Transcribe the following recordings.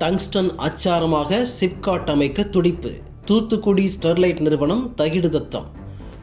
Tungsten அச்சாரமாக SIPCOT அமைக்க துடிப்பு. Thoothukudi Sterlite நிறுவனம் தகிடுதத்தம்.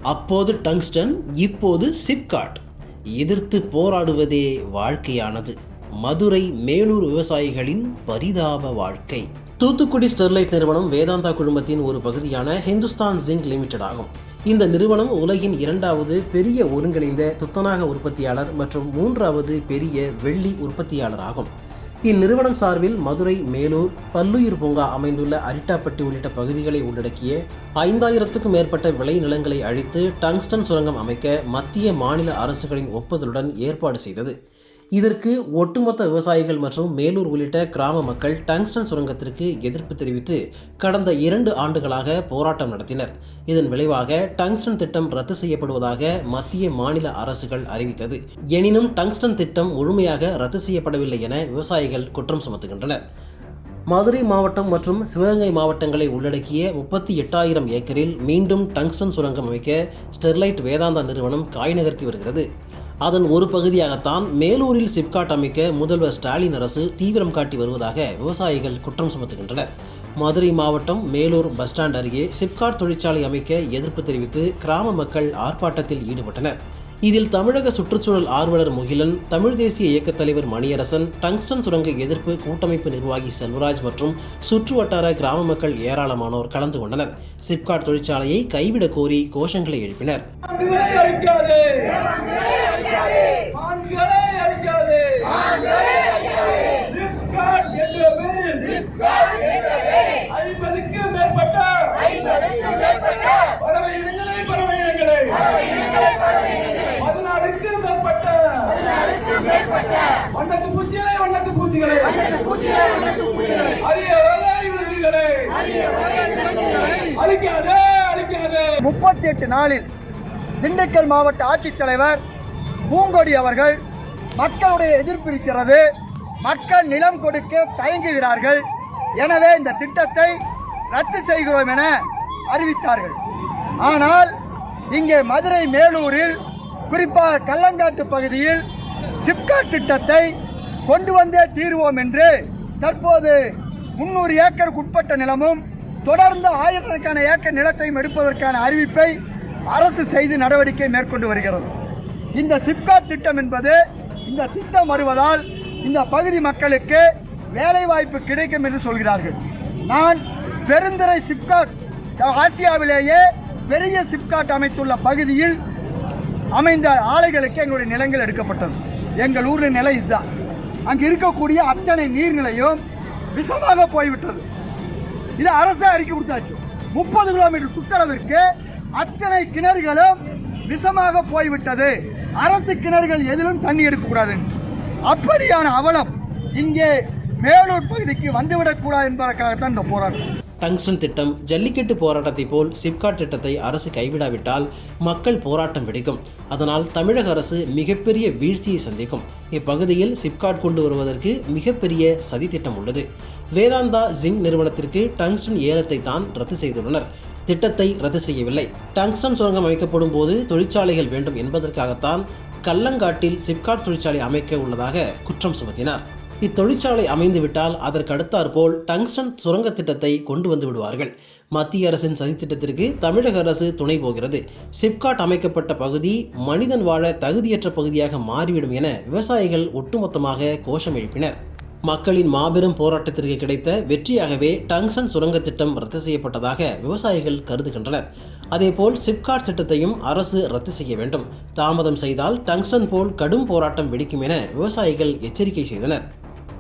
அப்போது டங்ஸ்டன் இப்போது சிப்காட். எதிர்த்து போராடுவதே வாழ்க்கையானது. மதுரை மேலூர் விவசாயிகளின் பரிதாப வாழ்க்கை. தூத்துக்குடி ஸ்டெர்லைட் நிறுவனம் வேதாந்தா குழுமத்தின் ஒரு பகுதியான ஹிந்துஸ்தான் ஜிங்க் லிமிடெட் ஆகும். இந்த நிறுவனம் உலகின் இரண்டாவது பெரிய ஒருங்கிணைந்த துத்தநாக உற்பத்தியாளர் மற்றும் மூன்றாவது பெரிய வெள்ளி உற்பத்தியாளர் ஆகும். இந்நிறுவனம் சார்பில் மதுரை மேலூர் பல்லுயிர் பூங்கா அமைந்துள்ள அரிட்டாப்பட்டி உள்ளிட்ட பகுதிகளை உள்ளடக்கிய ஐந்தாயிரத்துக்கும் மேற்பட்ட விளைநிலங்களை அழித்து டங்ஸ்டன் சுரங்கம் அமைக்க மத்திய மாநில அரசுகளின் ஒப்புதலுடன் ஏற்பாடு செய்தது. இதற்கு ஒட்டுமொத்த விவசாயிகள் மற்றும் மேலூர் உள்ளிட்ட கிராம மக்கள் டங்ஸ்டன் சுரங்கத்திற்கு எதிர்ப்பு தெரிவித்து கடந்த இரண்டு ஆண்டுகளாக போராட்டம் நடத்தினர். இதன் விளைவாக டங்ஸ்டன் திட்டம் ரத்து செய்யப்படுவதாக மத்திய மாநில அரசுகள் அறிவித்தது. எனினும் டங்ஸ்டன் திட்டம் முழுமையாக ரத்து செய்யப்படவில்லை என விவசாயிகள் குற்றம் சுமத்துகின்றனர். மதுரை மாவட்டம் மற்றும் சிவகங்கை மாவட்டங்களை உள்ளடக்கிய முப்பத்தி எட்டாயிரம் ஏக்கரில் மீண்டும் டங்ஸ்டன் சுரங்கம் அமைக்க ஸ்டெர்லைட் வேதாந்தா நிறுவனம் காய் நகர்த்தி வருகிறது. அதன் ஒரு பகுதியாகத்தான் மேலூரில் சிப்காட் அமைக்க முதல்வர் ஸ்டாலின் அரசு தீவிரம் காட்டி வருவதாக விவசாயிகள் குற்றம் சுமத்துகின்றனர். மதுரை மாவட்டம் மேலூர் பஸ் ஸ்டாண்ட் அருகே சிப்காட் தொழிற்சாலை அமைக்க எதிர்ப்பு தெரிவித்து கிராம மக்கள் ஆர்ப்பாட்டத்தில் ஈடுபட்டனர். இதில் தமிழக சுற்றுச்சூழல் ஆர்வலர் முகிலன் தமிழ் தேசிய இயக்கத் தலைவர் மணியரசன் டங்ஸ்டன் சுரங்க எதிர்ப்பு கூட்டமைப்பு நிர்வாகி செல்வராஜ் மற்றும் சுற்று வட்டார கிராம மக்கள் ஏராளமானோர் கலந்து கொண்டனர். சிப்காட் தொழிற்சாலையை கைவிடக் கோரி கோஷங்களை எழுப்பினர். ஆண்களை அழிக்காதே! ஆண்களை அழிக்காதே! சிப்காட் என்ற பெயரில் ஐம்பதுக்கு மேற்பட்ட பறவை இனங்களை பறவை இனங்களை! பதினாலுக்கு மேற்பட்ட வண்ணத்து பூச்சிகளே வண்ணத்து பூச்சிகளே. அரிய வகை அழிக்காதே அழிக்காதே. முப்பத்தி எட்டு நாளில் திண்டுக்கல் மாவட்ட ஆட்சித்தலைவர் பூங்கொடி அவர்கள் மக்களுடைய எதிர்ப்பு இருக்கிறது மக்கள் நிலம் கொடுக்க தயங்குகிறார்கள். எனவே இந்த திட்டத்தை ரத்து செய்கிறோம் என அறிவித்தார்கள். ஆனால் இங்கே மதுரை மேலூரில் குறிப்பாக கல்லங்காட்டு பகுதியில் சிப்காட் திட்டத்தை கொண்டு வந்தே தீர்வோம் என்று தற்போது முன்னூறு ஏக்கருக்கு உட்பட்ட நிலமும் தொடர்ந்து ஆயிரக்கணக்கான ஏக்கர் நிலத்தையும் எடுப்பதற்கான அறிவிப்பை அரசு செய்து நடவடிக்கை மேற்கொண்டு வருகிறது. இந்த சிப்காட் திட்டம் என்பது இந்த திட்டம் வருவதால் இந்த பகுதி மக்களுக்கு வேலைவாய்ப்பு கிடைக்கும் என்று சொல்கிறார்கள். நான் பெருந்துறை சிப்காட் ஆசியாவிலேயே பெரிய சிப்காட் அமைத்துள்ள பகுதியில் அமைந்த ஆலைகளுக்கு எங்களுடைய நிலங்கள் எடுக்கப்பட்டது. எங்கள் ஊரில் நிலை இதுதான். அங்கே இருக்கக்கூடிய அத்தனை நீர்நிலையும் விஷமாக போய்விட்டது. இது அரசே அறிக்கை கொடுத்தாச்சு. முப்பது கிலோமீட்டர் சுற்றளவிற்கு அத்தனை கிணறுகளும் விஷமாக போய்விட்டது. அரசு கிணறுகள் எதிலும் தண்ணி எடுக்கக்கூடாது. அப்படியான அவலம் இங்கே மேலூர் பகுதிக்கு வந்துவிடக்கூடாது என்பதற்காகத்தான் இந்த போராட்டம். டங்ஸ்டன் திட்டம் ஜல்லிக்கட்டு போராட்டத்தை போல் சிப்காட் திட்டத்தை அரசு கைவிடாவிட்டால் மக்கள் போராட்டம் வெடிக்கும். அதனால் தமிழக அரசு மிகப்பெரிய வீழ்ச்சியை சந்திக்கும். இப்பகுதியில் சிப்காட் கொண்டு வருவதற்கு மிகப்பெரிய சதி திட்டம் உள்ளது. வேதாந்தா ஜிங் நிறுவனத்திற்கு டங்ஸ்டன் ஏலத்தை தான் ரத்து செய்துள்ளனர். திட்டத்தை ரத்து செய்யவில்லை. டங்ஸ்டன் சுரங்கம் அமைக்கப்படும் போது தொழிற்சாலைகள் வேண்டும் என்பதற்காகத்தான் கல்லங்காட்டில் சிப்காட் தொழிற்சாலை அமைக்க உள்ளதாக குற்றம் சுமத்தினார். இத்தொழிற்சாலை அமைந்துவிட்டால் அதற்கு அடுத்தாற்போல் டங்ஸ்டன் சுரங்க திட்டத்தை கொண்டு வந்து விடுவார்கள். மத்திய அரசின் சதித்திட்டத்திற்கு தமிழக அரசு துணை போகிறது. சிப்காட் அமைக்கப்பட்ட பகுதி மனிதன் வாழ தகுதியற்ற பகுதியாக மாறிவிடும் என விவசாயிகள் ஒட்டுமொத்தமாக கோஷம் எழுப்பினர். மக்களின் மாபெரும் போராட்டத்திற்கு கிடைத்த வெற்றியாகவே டங்ஸ்டன் சுரங்க திட்டம் ரத்து செய்யப்பட்டதாக விவசாயிகள் கருதுகின்றனர். அதேபோல் சிப்காட் திட்டத்தையும் அரசு ரத்து செய்ய வேண்டும். தாமதம் செய்தால் டங்ஸ்டன் போல் கடும் போராட்டம் வெடிக்கும் என விவசாயிகள் எச்சரிக்கை செய்தனர்.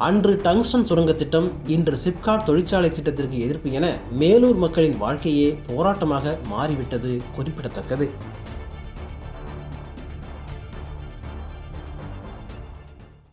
அன்று டங்ஸ்டன் சுரங்க திட்டம் இன்று சிப்காட் தொழிற்சாலை திட்டத்திற்கு எதிர்ப்பு என மேலூர் மக்களின் வாழ்க்கையே போராட்டமாக மாறிவிட்டது குறிப்பிடத்தக்கது.